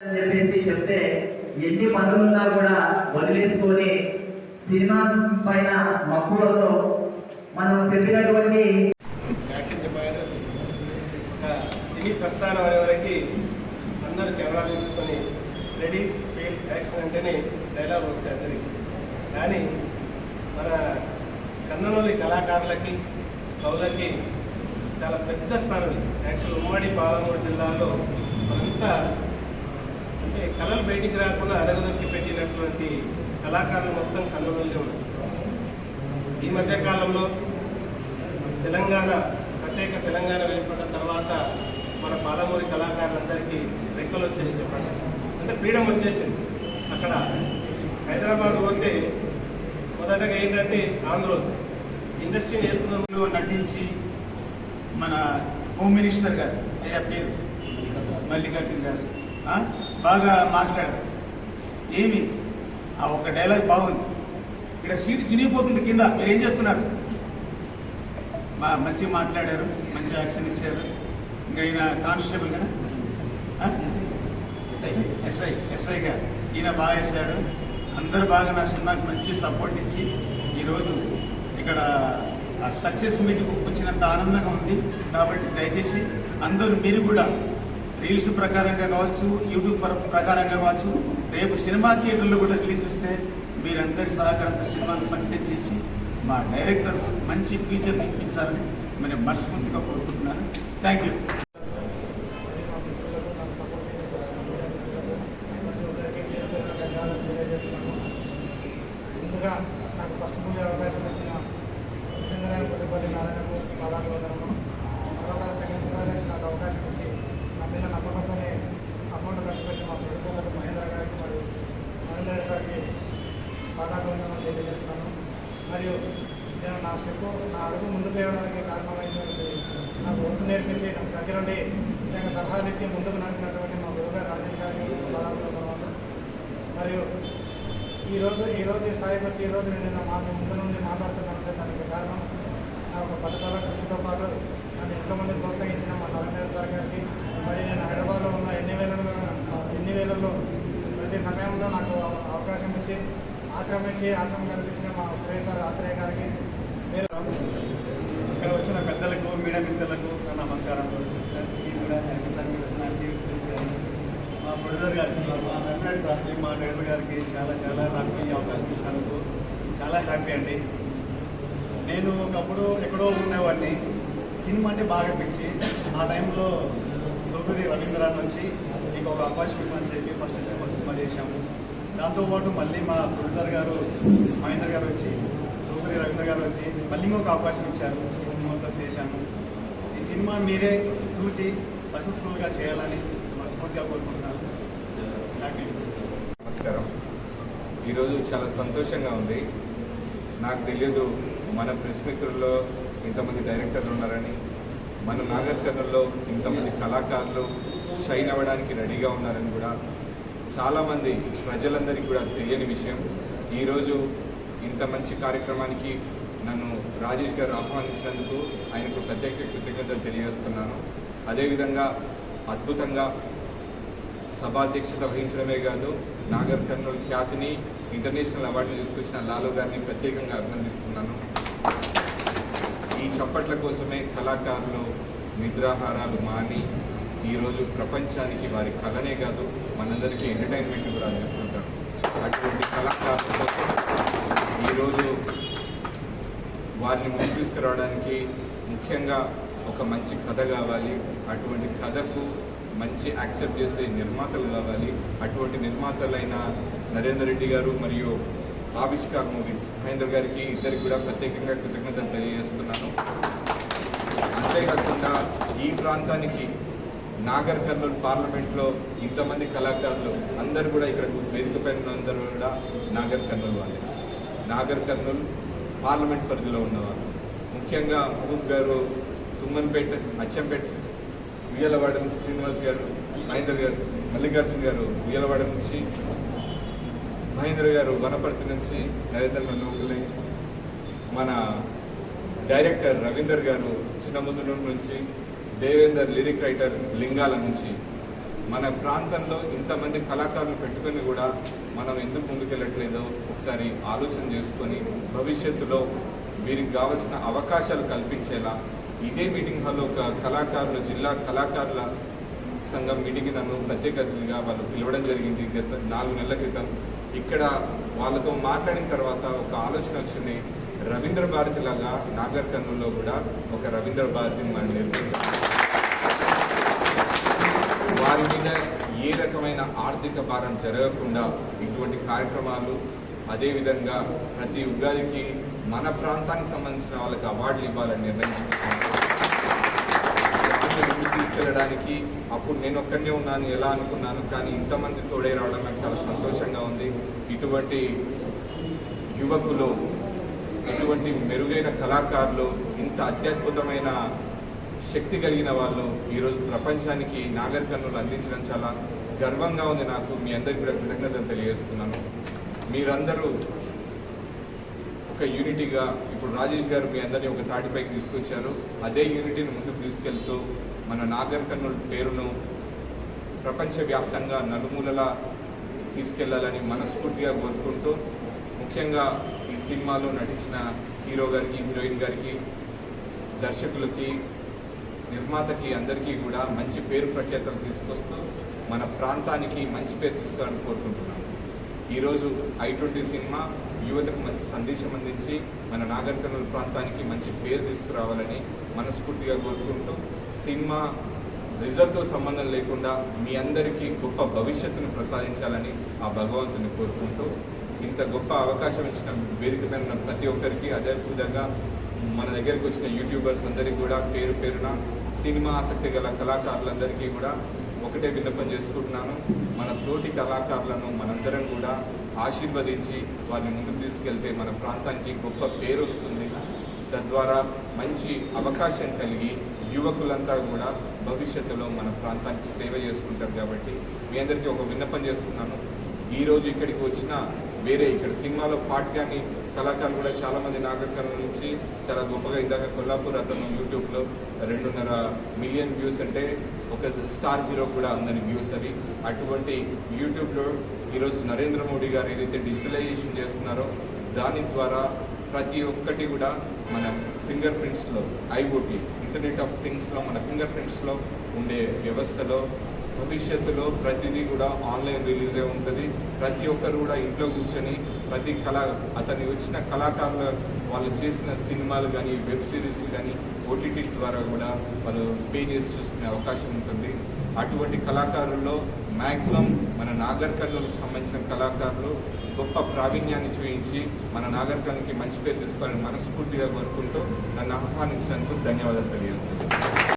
చెప్పేసి చెప్తే ఎన్ని పనులున్నా కూడా వదిలేసుకొని సినిమా పైన మక్కువతో మనం చెప్పినటువంటి సినీ ప్రస్థానం అనే వరకు అందరూ కెమెరాలు చూసుకొని రెడీ ఫీల్ యాక్షన్ అంటేనే డైలాగ్ వస్తాయి అందరికి. కానీ మన కన్ననూలి కళాకారులకి కవులకి చాలా పెద్ద స్థానం. యాక్చువల్ ఉమ్మడి పాలమూరు జిల్లాలో మనంతా అంటే కళలు బయటికి రాకుండా అరగదొక్కి పెట్టినటువంటి కళాకారులు మొత్తం కన్ననూరులో ఉన్నారు. ఈ మధ్యకాలంలో తెలంగాణ ప్రత్యేక తెలంగాణ ఏర్పడిన తర్వాత మన పాలమూరి కళాకారులందరికీ రెక్కలు వచ్చేసింది ఫస్ట్ అంటే ఫ్రీడమ్ వచ్చేసింది. అక్కడ హైదరాబాద్ పోతే మొదటగా ఏంటంటే ఆంధ్ర ఇండస్ట్రీ వెళ్తున్నాం నటించి మన హోమ్ మినిస్టర్ గారు అయ్యా పేరు? మల్లికార్జున గారు బాగా మాట్లాడారు. ఏమి? ఆ ఒక డైలాగ్ బాగుంది. ఇక్కడ సీటు చినిగిపోతుంది కింద మీరు ఏం చేస్తున్నారు? మా మంచిగా మాట్లాడారు మంచి యాక్షన్ ఇచ్చారు. ఇంకా ఈయన కానిస్టేబుల్ కదా ఎస్ఐ ఎస్ఐ గారు. ఈయన బాగా వేశాడు. అందరు బాగా నా సినిమాకి మంచి సపోర్ట్ ఇచ్చి ఈరోజు ఇక్కడ సక్సెస్ మీట్కి వచ్చినంత ఆనందంగా ఉంది. కాబట్టి దయచేసి అందరూ మీరు కూడా రీల్స్ ప్రకారంగా కావచ్చు యూట్యూబ్ ప్రకారంగా కావచ్చు రేపు సినిమా థియేటర్లో కూడా రిలీజ్ వస్తే మీరందరి సహకారంతో సినిమాను సక్సెస్ చేసి మా డైరెక్టర్ మంచి ఫీచర్ ఇప్పించాలని మరి మనస్ఫూర్తిగా కోరుకుంటున్నాను. థ్యాంక్ యూ మా మిత్రులకు నాకు సపోర్ట్ చేయడానికి వచ్చిన మీడియా మిత్రులకు ప్రతి ఒక్కరికి పేరు పేరున ధన్యవాదాలు తెలియజేస్తున్నాను ముందుగా నాకు ఫస్ట్ మూవీ అవకాశం ఇచ్చిన సింగరాయణ కొద్దిపల్లి నారాయణకు పాదాలు వందనము తర్వాత సెకండ్ ప్రాజెక్ట్ నాకు అవకాశం ఇచ్చి నా మీద నమ్మకంతోనే అమౌంట్ ఖర్చు పెట్టి మా ప్రొడ్యూసర్లకు మహేంద్ర గారికి మరియు మహేంద్ర రెడ్డి సార్కి పాదాలు వందనలు తెలియజేస్తున్నాను మరియు నేను నా స్టెప్ నా అడుగు ముందుకు వేయడానికి కారణమైనటువంటి నాకు ఒంటు నేర్పించి నాకు దగ్గరుండి నాకు సలహాలు ఇచ్చి ముందుకు నడిపినటువంటి మా గురుగారు రాజేష్ గారి పదార్థులు మరియు ఈరోజు ఈరోజు ఈ స్థాయికి వచ్చి ఈరోజు నేను నా మాట ముందు నుండి మాట్లాడుతున్నానంటే దానికి కారణం నా ఒక పట్టుదల కృషితో పాటు నన్ను ఎంతోమంది ప్రోత్సహించిన మా నరేంద్ర సార్ గారికి మరి నేను హైదరాబాద్లో ఉన్న ఎన్ని వేలలో ఎన్ని వేలలో ప్రతి సమయంలో నాకు అవకాశం ఇచ్చి ఆశ్రమించి ఆశ్రమం కల్పించిన మా సురేష్ సార్ ఆత్రేయ గారికి పేరు ఇక్కడ వచ్చిన పెద్దలకు మీడియా మిత్రులకు నా నమస్కారం ఈ కూడా సార్ మీరు చీఫ్ మా ప్రొడ్యూసర్ గారికి మా వెంకటరెడ్డి సార్కి మా డైరెక్టర్ గారికి చాలా చాలా నాకు ఈ అవకాశం ఇచ్చినందుకు చాలా హ్యాపీ అండి. నేను ఒకప్పుడు ఎక్కడో ఉండేవాడిని. సినిమా అంటే బాగా పిచ్చి. ఆ టైంలో సోదరి రవీంద్ర నుంచి నీకు ఒక అవకాశం అని చెప్పి ఫస్ట్ సినిమా సినిమా చేశాము. దాంతోపాటు మళ్ళీ మా ప్రొడ్యూసర్ గారు మహేంద్ర గారు వచ్చి సోదరి రవీంద్ర గారు వచ్చి మళ్ళీ ఇంకొక అవకాశం ఇచ్చారు. ఈ సినిమాతో చేశాను సినిమా మీరే చూసి సక్సెస్ఫుల్గా చేయాలని మనస్ఫూర్తిగా కోరుకుంటున్నాను. నమస్కారం. ఈరోజు చాలా సంతోషంగా ఉంది. నాకు తెలియదు మన ప్రెస్ మిత్రుల్లో ఇంతమంది డైరెక్టర్లు ఉన్నారని. మన నాగర్ కర్నూల్లో ఇంతమంది కళాకారులు షైన్ అవ్వడానికి రెడీగా ఉన్నారని కూడా. చాలామంది ప్రజలందరికీ కూడా తెలియని విషయం. ఈరోజు ఇంత మంచి కార్యక్రమానికి నన్ను రాజేష్ గారు ఆహ్వానించినందుకు ఆయనకు ప్రత్యేక కృతజ్ఞతలు తెలియజేస్తున్నాను. అదేవిధంగా అద్భుతంగా సభాధ్యక్షత వహించడమే కాదు నాగర్ కర్నూలు ఖ్యాతిని ఇంటర్నేషనల్ అవార్డులు తీసుకొచ్చిన లాలో గారిని ప్రత్యేకంగా అభినందిస్తున్నాను. ఈ చప్పట్ల కోసమే కళాకారులు నిద్రాహారాలు మాని ఈరోజు ప్రపంచానికి వారి కళనే కాదు మనందరికీ ఎంటర్టైన్మెంట్ కూడా అందిస్తుంటారు. అటువంటి కళాకారుల కోసం ఈరోజు వారిని ముందు తీసుకురావడానికి ముఖ్యంగా ఒక మంచి కథ కావాలి. అటువంటి కథకు మంచి యాక్సెప్ట్ చేసే నిర్మాతలు కావాలి. అటువంటి నిర్మాతలైన నరేందర్ రెడ్డి గారు మరియు ఆవిష్కార్ మూవీస్ మహేంద్ర గారికి ఇద్దరికి కూడా ప్రత్యేకంగా కృతజ్ఞతలు తెలియజేస్తున్నాను. అంతేకాకుండా ఈ ప్రాంతానికి నాగర్ కర్నూలు పార్లమెంట్లో ఇంతమంది కళాకారులు అందరూ కూడా ఇక్కడ వేదిక పైన అందరూ కూడా నాగర్ కర్నూలు వాళ్ళే. నాగర్ కర్నూలు పార్లమెంట్ పరిధిలో ఉన్నవారు. ముఖ్యంగా మహబూబ్ గారు తుమ్మన్పేట అచ్చంపేట ఉయ్యలవాడ నుంచి శ్రీనివాస్ గారు మహేందర్ గారు మల్లికార్జున గారు ఉయ్యలవాడ నుంచి మహేంద్ర గారు వనపర్తి నుంచి నరేంద్ర లోకలే మన డైరెక్టర్ రవీందర్ గారు చిన్నముదునూరు నుంచి దేవేందర్ లిరిక్ రైటర్ లింగాల నుంచి మన ప్రాంతంలో ఇంతమంది కళాకారులు పెట్టుకొని కూడా మనం ఎందుకు ముందుకెళ్ళట్లేదో ఒకసారి ఆలోచన చేసుకొని భవిష్యత్తులో వీరికి కావాల్సిన అవకాశాలు కల్పించేలా ఇదే మీటింగ్ హాల్లో ఒక కళాకారులు జిల్లా కళాకారుల సంఘం మీటింగ్ నన్ను ప్రత్యేక అతిథిగా వాళ్ళు పిలవడం జరిగింది గత నాలుగు నెలల క్రితం. ఇక్కడ వాళ్ళతో మాట్లాడిన తర్వాత ఒక ఆలోచన వచ్చింది. రవీంద్ర భారతి లాగా నాగర్ కర్నూల్లో కూడా ఒక రవీంద్ర భారతిని మనం నిర్మించాలి వారి మీద ఏ రకమైన ఆర్థిక భారం జరగకుండా ఇటువంటి కార్యక్రమాలు అదేవిధంగా ప్రతి ఉగాదికి మన ప్రాంతానికి సంబంధించిన వాళ్ళకి అవార్డులు ఇవ్వాలని నిర్ణయించుకున్నాను తీసుకెళ్ళడానికి అప్పుడు నేను ఒక్కనే ఉన్నాను ఎలా అనుకున్నాను కానీ ఇంతమంది తోడే రావడం నాకు చాలా సంతోషంగా ఉంది. ఇటువంటి యువకులు ఇటువంటి మెరుగైన కళాకారులు ఇంత అత్యద్భుతమైన శక్తి కలిగిన వాళ్ళు ఈరోజు ప్రపంచానికి నాగరికన్నులు అందించడం చాలా గర్వంగా ఉంది నాకు. మీ అందరికీ కూడా కృతజ్ఞతలు తెలియజేస్తున్నాను. మీరందరూ ఒక యూనిటీగా ఇప్పుడు రాజేష్ గారు మీ అందరినీ ఒక తాటిపైకి తీసుకొచ్చారు. అదే యూనిటీని ముందుకు తీసుకెళ్తూ మన నాగరికన్నుల పేరును ప్రపంచవ్యాప్తంగా నలుమూలలా తీసుకెళ్ళాలని మనస్ఫూర్తిగా కోరుకుంటూ ముఖ్యంగా ఈ సినిమాలో నటించిన హీరో గారికి హీరోయిన్ గారికి దర్శకులకి నిర్మాతకి అందరికీ కూడా మంచి పేరు ప్రఖ్యాతలు తీసుకొస్తూ మన ప్రాంతానికి మంచి పేరు తీసుకోవాలని కోరుకుంటున్నాను ఈరోజు ఐ ట్వంటీ సినిమా యువతకు మంచి సందేశం అందించి మన నాగర్కర్నూలు ప్రాంతానికి మంచి పేరు తీసుకురావాలని మనస్ఫూర్తిగా కోరుకుంటూ సినిమా రిజల్ట్తో సంబంధం లేకుండా మీ అందరికీ గొప్ప భవిష్యత్తును ప్రసాదించాలని ఆ భగవంతుని కోరుకుంటూ ఇంత గొప్ప అవకాశం ఇచ్చిన వేదిక మీద ప్రతి ఒక్కరికి అదే విధంగా మన దగ్గరికి వచ్చిన యూట్యూబర్స్ అందరికీ కూడా పేరు పేరున సినిమా ఆసక్తి గల కళాకారులందరికీ కూడా ఒకటే విన్నపం చేసుకుంటున్నాను. మన తోటి కళాకారులను మనందరం కూడా ఆశీర్వదించి వారిని ముందుకు తీసుకెళ్తే మన ప్రాంతానికి గొప్ప పేరు వస్తుంది. తద్వారా మంచి అవకాశం కలిగి యువకులంతా కూడా భవిష్యత్తులో మన ప్రాంతానికి సేవ చేసుకుంటారు కాబట్టి మీ అందరికీ ఒక విన్నపం చేస్తున్నాను. ఈరోజు ఇక్కడికి వచ్చిన వేరే ఇక్కడ సినిమాలో పాట్ కానీ కళాకారులు కూడా చాలామంది నాగరికరణ నుంచి చాలా గొప్పగా ఇందాక కొల్లాపూర్ అతను యూట్యూబ్లో రెండున్నర మిలియన్ వ్యూస్ అంటే ఒక స్టార్ హీరో కూడా ఉందని వ్యూస్ అవి. అటువంటి యూట్యూబ్లో ఈరోజు నరేంద్ర మోడీ గారు ఏదైతే డిజిటలైజేషన్ చేస్తున్నారో దాని ద్వారా ప్రతి ఒక్కటి కూడా మన ఫింగర్ ప్రింట్స్లో ఐఓటీ ఇంటర్నెట్ ఆఫ్ థింగ్స్లో మన ఫింగర్ ప్రింట్స్లో ఉండే వ్యవస్థలో భవిష్యత్తులో ప్రతిదీ కూడా ఆన్లైన్ రిలీజే ఉంటుంది. ప్రతి ఒక్కరు కూడా ఇంట్లో కూర్చొని ప్రతి కళ అతని వచ్చిన కళాకారుల వాళ్ళు చేసిన సినిమాలు కానీ వెబ్ సిరీస్లు కానీ ఓటీటీ ద్వారా కూడా వాళ్ళు పే చేసి చూసుకునే అవకాశం ఉంటుంది. అటువంటి కళాకారుల్లో మ్యాక్సిమం మన నాగర్ కర్నూలుకు సంబంధించిన కళాకారులు గొప్ప ప్రావీణ్యాన్ని చూపించి మన నాగర్ కర్నూలుకి మంచి పేరు తీసుకోవాలని మనస్ఫూర్తిగా కోరుకుంటూ నన్ను ఆహ్వానించినందుకు ధన్యవాదాలు తెలియజేస్తున్నాను.